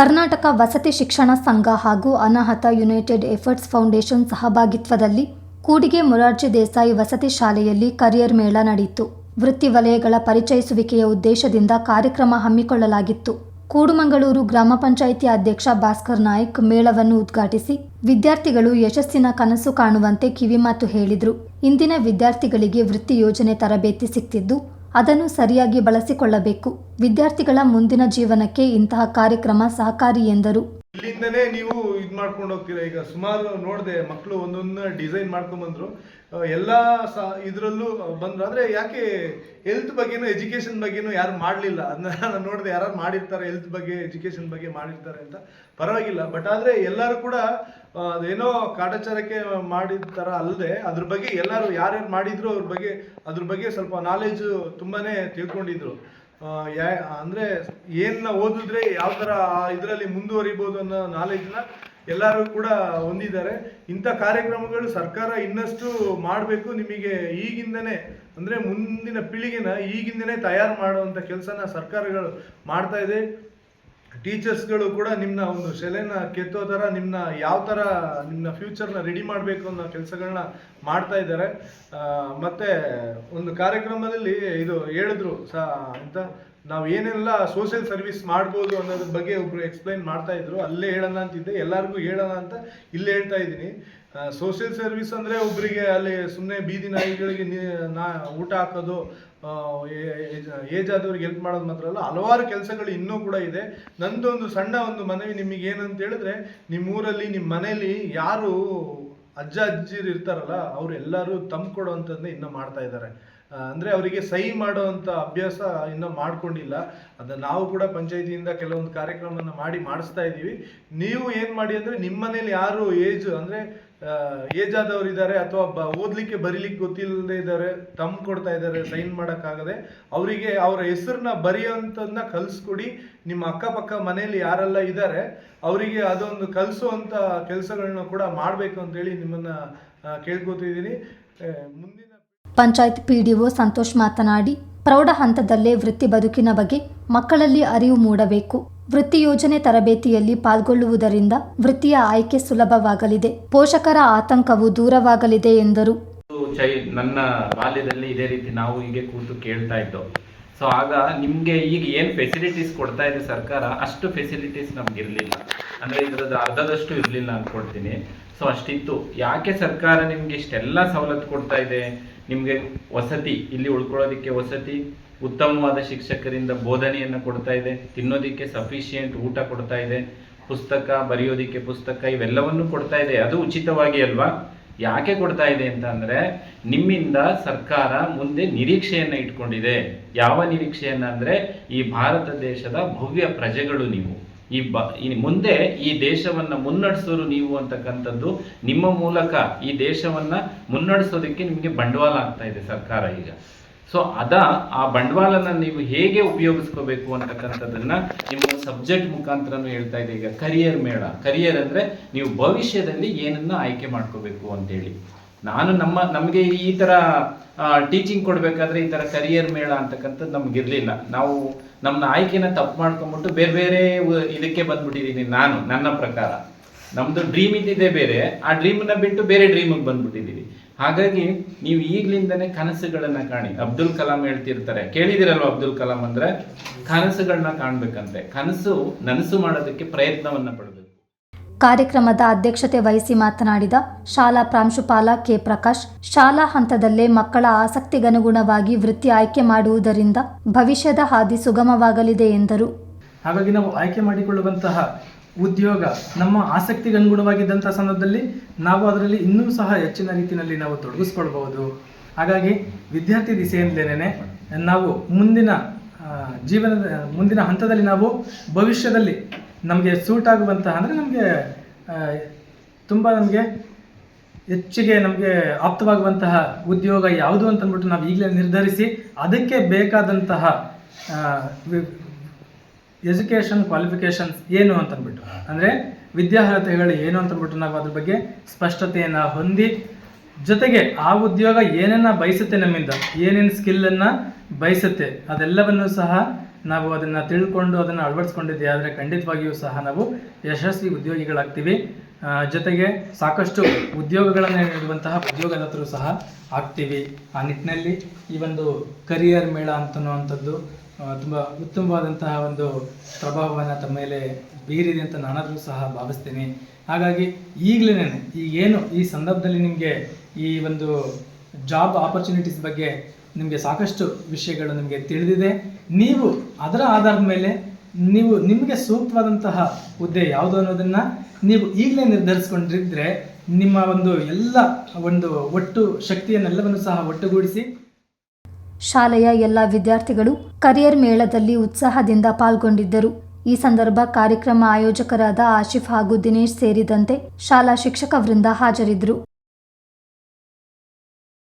ಕರ್ನಾಟಕ ವಸತಿ ಶಿಕ್ಷಣ ಸಂಘ ಹಾಗೂ ಅನಾಹತ ಯುನೈಟೆಡ್ ಎಫರ್ಟ್ಸ್ ಫೌಂಡೇಶನ್ ಸಹಭಾಗಿತ್ವದಲ್ಲಿ ಕೂಡಿಗೆ ಮೊರಾರ್ಜಿ ದೇಸಾಯಿ ವಸತಿ ಶಾಲೆಯಲ್ಲಿ ಕರಿಯರ್ ಮೇಳ ನಡೆಯಿತು. ವೃತ್ತಿ ವಲಯಗಳ ಪರಿಚಯಿಸುವಿಕೆಯ ಉದ್ದೇಶದಿಂದ ಕಾರ್ಯಕ್ರಮ ಹಮ್ಮಿಕೊಳ್ಳಲಾಗಿತ್ತು. ಕೂಡುಮಂಗಳೂರು ಗ್ರಾಮ ಪಂಚಾಯಿತಿ ಅಧ್ಯಕ್ಷ ಭಾಸ್ಕರ್ ನಾಯ್ಕ್ ಮೇಳವನ್ನು ಉದ್ಘಾಟಿಸಿ ವಿದ್ಯಾರ್ಥಿಗಳು ಯಶಸ್ಸಿನ ಕನಸು ಕಾಣುವಂತೆ ಕಿವಿಮಾತು ಹೇಳಿದರು. ಇಂದಿನ ವಿದ್ಯಾರ್ಥಿಗಳಿಗೆ ವೃತ್ತಿ ಯೋಜನೆ ತರಬೇತಿ ಸಿಕ್ತಿದ್ದು ಅದನ್ನು ಸರಿಯಾಗಿ ಬಳಸಿಕೊಳ್ಳಬೇಕು. ವಿದ್ಯಾರ್ಥಿಗಳ ಮುಂದಿನ ಜೀವನಕ್ಕೆ ಇಂತಹ ಕಾರ್ಯಕ್ರಮ ಸಹಕಾರಿ ಎಂದರು. ಇಲ್ಲಿಂದನೇ ನೀವು ಇದು ಮಾಡ್ಕೊಂಡು ಹೋಗ್ತೀರಾ? ಈಗ ಸುಮಾರು ನೋಡಿದೆ ಮಕ್ಕಳು ಒಂದೊಂದು ಡಿಸೈನ್ ಮಾಡ್ಕೊಂಡ್ ಬಂದ್ರು. ಆ, ಎಲ್ಲ ಸ ಇದರಲ್ಲೂ ಬಂದ್ರು. ಆದರೆ ಯಾಕೆ ಹೆಲ್ತ್ ಬಗ್ಗೆನೂ ಎಜುಕೇಶನ್ ಬಗ್ಗೆನೂ ಯಾರು ಮಾಡಲಿಲ್ಲ. ಅದನ್ನ ನಾನು ನೋಡಿದೆ ಯಾರು ಮಾಡಿರ್ತಾರೆ ಹೆಲ್ತ್ ಬಗ್ಗೆ ಎಜುಕೇಶನ್ ಬಗ್ಗೆ ಮಾಡಿರ್ತಾರೆ ಅಂತ. ಪರವಾಗಿಲ್ಲ. ಬಟ್ ಆದ್ರೆ ಎಲ್ಲರೂ ಕೂಡ ಅದೇನೋ ಕಾಟಾಚಾರಕ್ಕೆ ಮಾಡಿದ ಥರ ಅಲ್ಲದೆ ಅದ್ರ ಬಗ್ಗೆ ಎಲ್ಲರೂ ಯಾರ್ಯಾರು ಮಾಡಿದ್ರು ಅವ್ರ ಬಗ್ಗೆ ಅದ್ರ ಬಗ್ಗೆ ಸ್ವಲ್ಪ ನಾಲೆಜ್ ತುಂಬಾ ತಿಳ್ಕೊಂಡಿದ್ರು. ಯಾ, ಅಂದ್ರೆ ಏನನ್ನ ಓದಿದ್ರೆ ಯಾವ ತರ ಇದರಲ್ಲಿ ಮುಂದುವರಿಬಹುದು ಅನ್ನೋ ನಾಲೆಜ್ನ ಎಲ್ಲರೂ ಕೂಡ ಹೊಂದಿದ್ದಾರೆ. ಇಂಥ ಕಾರ್ಯಕ್ರಮಗಳು ಸರ್ಕಾರ ಇನ್ನಷ್ಟು ಮಾಡಬೇಕು ನಿಮಗೆ ಈಗಿಂದನೇ, ಅಂದ್ರೆ ಮುಂದಿನ ಪೀಳಿಗೆನ ಈಗಿಂದನೇ ತಯಾರು ಮಾಡುವಂಥ ಕೆಲಸನ ಸರ್ಕಾರಗಳು ಮಾಡ್ತಾ ಇದೆ. ಟೀಚರ್ಸ್ಗಳು ಕೂಡ ನಿಮ್ನ ಒಂದು ಶೆಲೆನ ಕೆತ್ತೋ ಥರ ನಿಮ್ಮನ್ನ ಯಾವ ಥರ ನಿಮ್ಮನ್ನ ಫ್ಯೂಚರ್ನ ರೆಡಿ ಮಾಡಬೇಕು ಅನ್ನೋ ಕೆಲಸಗಳನ್ನ ಮಾಡ್ತಾ ಇದ್ದಾರೆ. ಮತ್ತೆ ಒಂದು ಕಾರ್ಯಕ್ರಮದಲ್ಲಿ ಇದು ಹೇಳಿದ್ರು, ಸ, ಅಂತ, ನಾವು ಏನೆಲ್ಲ ಸೋಷಿಯಲ್ ಸರ್ವಿಸ್ ಮಾಡ್ಬೋದು ಅನ್ನೋದ್ರ ಬಗ್ಗೆ ಒಬ್ರು ಎಕ್ಸ್ಪ್ಲೈನ್ ಮಾಡ್ತಾ ಇದ್ರು. ಅಲ್ಲೇ ಹೇಳೋಣ ಅಂತಿದ್ದೆ, ಎಲ್ಲರಿಗೂ ಹೇಳೋಣ ಅಂತ ಇಲ್ಲೇ ಹೇಳ್ತಾ ಇದ್ದೀನಿ. ಸೋಷಿಯಲ್ ಸರ್ವಿಸ್ ಅಂದ್ರೆ ಒಬ್ಬರಿಗೆ ಅಲ್ಲಿ ಸುಮ್ಮನೆ ಬೀದಿ ನಾಯಿಗಳಿಗೆ ನೀ- ಊಟ ಹಾಕೋದು ಏಜ್ ಆದವ್ರಿಗೆ ಹೆಲ್ಪ್ ಮಾಡೋದು ಮಾತ್ರ ಅಲ್ಲ, ಹಲವಾರು ಕೆಲಸಗಳು ಇನ್ನೂ ಕೂಡ ಇದೆ. ನಂದೊಂದು ಸಣ್ಣ ಒಂದು ಮನವಿ ನಿಮಗೆ ಏನಂತ ಹೇಳಿದ್ರೆ ನಿಮ್ಮ ಊರಲ್ಲಿ ನಿಮ್ಮ ಮನೆಯಲ್ಲಿ ಯಾರು ಅಜ್ಜ, ಅಜ್ಜಿರು ಇರ್ತಾರಲ್ಲ, ಅವರೆಲ್ಲರೂ ಎಲ್ಲರೂ ತಂದು ಕೊಡುವಂಥದ್ದನ್ನ ಇನ್ನೂ ಮಾಡ್ತಾ ಇದ್ದಾರೆ. ಅಂದರೆ ಅವರಿಗೆ ಸಹಿ ಮಾಡುವಂತ ಅಭ್ಯಾಸ ಇನ್ನೂ ಮಾಡ್ಕೊಂಡಿಲ್ಲ. ಅದ ನಾವು ಕೂಡ ಪಂಚಾಯತಿಯಿಂದ ಕೆಲವೊಂದು ಕಾರ್ಯಕ್ರಮವನ್ನು ಮಾಡಿ ಮಾಡಿಸ್ತಾ ಇದ್ದೀವಿ ನೀವು ಏನು ಮಾಡಿ ಅಂದ್ರೆ ನಿಮ್ಮ ಮನೇಲಿ ಯಾರು ಏಜ್, ಅಂದ್ರೆ ಏಜ್ ಆದವ್ರು ಇದ್ದಾರೆ ಅಥವಾ ಬ, ಓದ್ಲಿಕ್ಕೆ ಬರೀಲಿಕ್ಕೆ ಗೊತ್ತಿಲ್ಲದೆ ಇದ್ದಾರೆ ತಮ್ ಕೊಡ್ತಾ ಇದ್ದಾರೆ ಸೈನ್ ಮಾಡೋಕ್ಕಾಗದೆ, ಅವರಿಗೆ ಅವರ ಹೆಸರನ್ನ ಬರೆಯುವಂಥದ್ದನ್ನ ಕಲಿಸ್ಕೊಡಿ. ನಿಮ್ಮ ಅಕ್ಕಪಕ್ಕ ಮನೆಯಲ್ಲಿ ಯಾರೆಲ್ಲ ಇದ್ದಾರೆ, ಅವರಿಗೆ ಅದೊಂದು ಕಲಿಸುವಂಥ ಕೆಲಸಗಳನ್ನ ಕೂಡ ಮಾಡಬೇಕು ಅಂತೇಳಿ ನಿಮ್ಮನ್ನ ಕೇಳ್ಕೊತಿದ್ದೀನಿ ಮುಂದಿನ panchayat P D O Santosh ಮಾತನಾಡಿ, ಪ್ರೌಢ ಹಂತದಲ್ಲೇ ವೃತ್ತಿ ಬದುಕಿನ ಬಗ್ಗೆ ಮಕ್ಕಳಲ್ಲಿ ಅರಿವು ಮೂಡಬೇಕು. ವೃತ್ತಿ ಯೋಜನೆ ತರಬೇತಿಯಲ್ಲಿ ಪಾಲ್ಗೊಳ್ಳುವುದರಿಂದ ವೃತ್ತಿಯ ಆಯ್ಕೆ ಸುಲಭವಾಗಲಿದೆ. ಪೋಷಕರ ಆತಂಕವು ದೂರವಾಗಲಿದೆ ಎಂದರು. ನನ್ನ ಬಾಲ್ಯದಲ್ಲಿ ಇದೇ ರೀತಿ ನಾವು ಹೀಗೆ ಕೂತು ಕೇಳ್ತಾ ಇದ್ದೋ ಸೊ ಆಗ ನಿಮಗೆ ಈಗ ಏನು ಫೆಸಿಲಿಟೀಸ್ ಕೊಡ್ತಾ ಇದೆ ಸರ್ಕಾರ, ಅಷ್ಟು ಫೆಸಿಲಿಟೀಸ್ ನಮ್ಗೆ ಇರಲಿಲ್ಲ. ಅಂದರೆ ಇದ್ರದ್ದು ಅರ್ಧದಷ್ಟು ಇರಲಿಲ್ಲ ಅಂದ್ಕೊಡ್ತೀನಿ ಸೊ ಅಷ್ಟಿತ್ತು. ಯಾಕೆ ಸರ್ಕಾರ ನಿಮಗೆ ಇಷ್ಟೆಲ್ಲ ಸವಲತ್ತು ಕೊಡ್ತಾ ಇದೆ? ನಿಮಗೆ ವಸತಿ, ಇಲ್ಲಿ ಉಳ್ಕೊಳ್ಳೋದಕ್ಕೆ ವಸತಿ, ಉತ್ತಮವಾದ ಶಿಕ್ಷಕರಿಂದ ಬೋಧನೆಯನ್ನು ಕೊಡ್ತಾ ಇದೆ, ತಿನ್ನೋದಕ್ಕೆ ಸಫಿಷಿಯೆಂಟ್ ಊಟ ಕೊಡ್ತಾ ಇದೆ, ಪುಸ್ತಕ, ಬರೆಯೋದಕ್ಕೆ ಪುಸ್ತಕ, ಇವೆಲ್ಲವನ್ನು ಕೊಡ್ತಾ ಇದೆ. ಅದು ಉಚಿತವಾಗಿ ಅಲ್ವಾ? ಯಾಕೆ ಕೊಡ್ತಾ ಇದೆ ಅಂತ ಅಂದ್ರೆ ನಿಮ್ಮಿಂದ ಸರ್ಕಾರ ಮುಂದೆ ನಿರೀಕ್ಷೆಯನ್ನ ಇಟ್ಕೊಂಡಿದೆ. ಯಾವ ನಿರೀಕ್ಷೆಯನ್ನ ಅಂದ್ರೆ ಈ ಭಾರತ ದೇಶದ ಭವ್ಯ ಪ್ರಜೆಗಳು ನೀವು. ಈ ಬ, ಈ ಮುಂದೆ ಈ ದೇಶವನ್ನ ಮುನ್ನಡೆಸೋರು ನೀವು ಅಂತಕ್ಕಂಥದ್ದು ನಿಮ್ಮ ಮೂಲಕ ಈ ದೇಶವನ್ನ ಮುನ್ನಡೆಸೋದಕ್ಕೆ ನಿಮಗೆ ಬಂಡವಾಳ ಆಗ್ತಾ ಇದೆ ಸರ್ಕಾರ ಈಗ. ಸೊ ಅದ ಆ ಬಂಡವಾಳನ ನೀವು ಹೇಗೆ ಉಪಯೋಗಿಸ್ಕೋಬೇಕು ಅಂತಕ್ಕಂಥದ್ದನ್ನ ನಿಮ್ಮ ಸಬ್ಜೆಕ್ಟ್ ಮುಖಾಂತರನೂ ಹೇಳ್ತಾ ಇದೆ. ಈಗ ಕರಿಯರ್ ಮೇಳ. ಕರಿಯರ್ ಅಂದ್ರೆ ನೀವು ಭವಿಷ್ಯದಲ್ಲಿ ಏನನ್ನ ಆಯ್ಕೆ ಮಾಡ್ಕೋಬೇಕು ಅಂತೇಳಿ. ನಾನು ನಮ್ಮ, ನಮಗೆ ಈ ತರ ಟೀಚಿಂಗ್ ಕೊಡ್ಬೇಕಾದ್ರೆ ಈ ತರ ಕರಿಯರ್ ಮೇಳ ಅಂತಕ್ಕಂಥದ್ದು ನಮ್ಗೆ ಇರ್ಲಿಲ್ಲ ನಾವು ನಮ್ಮ ಆಯ್ಕೆನ ತಪ್ಪು ಮಾಡ್ಕೊಂಬಿಟ್ಟು ಬೇರೆ ಬೇರೆ ಇದಕ್ಕೆ ಬಂದ್ಬಿಟ್ಟಿದ್ದೀನಿ ನಾನು, ನನ್ನ ಪ್ರಕಾರ. ನಮ್ದು ಡ್ರೀಮ್ ಇದ್ದಿದ್ದೇ ಬೇರೆ. ಆ ಡ್ರೀಮ್ನ ಬಿಟ್ಟು ಬೇರೆ ಡ್ರೀಮಿಗೆ ಬಂದ್ಬಿಟ್ಟಿದ್ದೀವಿ ಹಾಗಾಗಿ ನೀವು ಈಗ್ಲಿಂದನೇ ಕನಸುಗಳನ್ನ ಕಾಣಿ. ಅಬ್ದುಲ್ ಕಲಾಂ ಹೇಳ್ತಿರ್ತಾರೆ. ಕೇಳಿದಿರಲ್ವ ಅಬ್ದುಲ್ ಕಲಾಂ ಅಂದ್ರೆ? ಕನಸುಗಳನ್ನ ಕಾಣ್ಬೇಕಂತೆ. ಕನಸು ನನಸು ಮಾಡೋದಕ್ಕೆ ಪ್ರಯತ್ನವನ್ನ ಪಡಬೇಕು. ಕಾರ್ಯಕ್ರಮದ ಅಧ್ಯಕ್ಷತೆ ವಹಿಸಿ ಮಾತನಾಡಿದ ಶಾಲಾ ಪ್ರಾಂಶುಪಾಲ ಕೆ ಪ್ರಕಾಶ್ ಶಾಲಾ ಹಂತದಲ್ಲೇ ಮಕ್ಕಳ ಆಸಕ್ತಿಗನುಗುಣವಾಗಿ ವೃತ್ತಿ ಆಯ್ಕೆ ಮಾಡುವುದರಿಂದ ಭವಿಷ್ಯದ ಹಾದಿ ಸುಗಮವಾಗಲಿದೆ ಎಂದರು. ಹಾಗಾಗಿ ನಾವು ಆಯ್ಕೆ ಮಾಡಿಕೊಳ್ಳುವಂತಹ ಉದ್ಯೋಗ, ನಮ್ಮ ಆಸಕ್ತಿಗೆ ಅನುಗುಣವಾಗಿದ್ದಂಥ ಸಂದರ್ಭದಲ್ಲಿ ನಾವು ಅದರಲ್ಲಿ ಇನ್ನೂ ಸಹ ಹೆಚ್ಚಿನ ರೀತಿಯಲ್ಲಿ ನಾವು ತೊಡಗಿಸ್ಕೊಳ್ಬಹುದು. ಹಾಗಾಗಿ ವಿದ್ಯಾರ್ಥಿ ದಿಸೆಯಿಂದಲೇ ನಾವು ಮುಂದಿನ ಜೀವನದ, ಮುಂದಿನ ಹಂತದಲ್ಲಿ ನಾವು ಭವಿಷ್ಯದಲ್ಲಿ ನಮಗೆ ಸೂಟ್ ಆಗುವಂತಹ, ಅಂದರೆ ನಮಗೆ ತುಂಬ ನಮಗೆ ಹೆಚ್ಚಿಗೆ ನಮಗೆ ಆಪ್ತವಾಗುವಂತಹ ಉದ್ಯೋಗ ಯಾವುದು ಅಂತ ಅಂದ್ಬಿಟ್ಟು ನಾವು ಈಗಲೇ ನಿರ್ಧರಿಸಿ ಅದಕ್ಕೆ ಬೇಕಾದಂತಹ ಎಜುಕೇಷನ್ ಕ್ವಾಲಿಫಿಕೇಷನ್ಸ್ ಏನು ಅಂತಂದ್ಬಿಟ್ಟು? ಅಂದರೆ ವಿದ್ಯಾರ್ಹತೆಗಳು ಏನು ಅಂತಂದ್ಬಿಟ್ಟು ನಾವು ಅದ್ರ ಬಗ್ಗೆ ಸ್ಪಷ್ಟತೆಯನ್ನು ಹೊಂದಿ, ಜೊತೆಗೆ ಆ ಉದ್ಯೋಗ ಏನನ್ನ ಬಯಸುತ್ತೆ ನಮ್ಮಿಂದ, ಏನೇನು ಸ್ಕಿಲ್ಲನ್ನು ಬಯಸುತ್ತೆ, ಅದೆಲ್ಲವನ್ನು ಸಹ ನಾವು ಅದನ್ನು ತಿಳ್ಕೊಂಡು ಅದನ್ನು ಅಳವಡಿಸ್ಕೊಂಡಿದ್ದೆ ಆದರೆ ಖಂಡಿತವಾಗಿಯೂ ಸಹ ನಾವು ಯಶಸ್ವಿ ಉದ್ಯೋಗಿಗಳಾಗ್ತೀವಿ. ಜೊತೆಗೆ ಸಾಕಷ್ಟು ಉದ್ಯೋಗಗಳನ್ನು ನೀಡುವಂತಹ ಉದ್ಯೋಗದಾತರು ಸಹ ಆಗ್ತೀವಿ. ಆ ನಿಟ್ಟಿನಲ್ಲಿ ಈ ಒಂದು ಕರಿಯರ್ ಮೇಳ ಅಂತನ್ನುವಂಥದ್ದು ತುಂಬ ಉತ್ತಮವಾದಂತಹ ಒಂದು ಪ್ರಭಾವವನ್ನು ತಮ್ಮ ಮೇಲೆ ಬೀರಿದೆ ಅಂತ ನಾನಾದರೂ ಸಹ ಭಾವಿಸ್ತೀನಿ. ಹಾಗಾಗಿ ಈಗಲೇ ಈಗೇನು ಈ ಸಂದರ್ಭದಲ್ಲಿ ನಿಮಗೆ ಈ ಒಂದು ಜಾಬ್ ಆಪರ್ಚುನಿಟೀಸ್ ಬಗ್ಗೆ ನಿಮಗೆ ಸಾಕಷ್ಟು ವಿಷಯಗಳು ನಿಮಗೆ ತಿಳಿದಿದೆ. ನೀವು ಅದರ ಆಧಾರದ ಮೇಲೆ ನೀವು ನಿಮಗೆ ಸೂಕ್ತವಾದಂತಹ ಹುದ್ದೆ ಯಾವುದು ಅನ್ನೋದನ್ನು ನೀವು ಈಗಲೇ ನಿರ್ಧರಿಸ್ಕೊಂಡಿದ್ರೆ ನಿಮ್ಮ ಒಂದು ಎಲ್ಲ ಒಂದು ಒಟ್ಟು ಶಕ್ತಿಯನ್ನೆಲ್ಲವನ್ನು ಸಹ ಒಟ್ಟುಗೂಡಿಸಿ ಶಾಲೆಯ ಎಲ್ಲ ವಿದ್ಯಾರ್ಥಿಗಳು ಕರಿಯರ್ ಮೇಳದಲ್ಲಿ ಉತ್ಸಾಹದಿಂದ ಪಾಲ್ಗೊಂಡಿದ್ದರು. ಈ ಸಂದರ್ಭ ಕಾರ್ಯಕ್ರಮ ಆಯೋಜಕರಾದ ಆಶಿಫ್ ಹಾಗೂ ದಿನೇಶ್ ಸೇರಿದಂತೆ ಶಾಲಾ ಶಿಕ್ಷಕ ವೃಂದ ಹಾಜರಿದ್ದರು.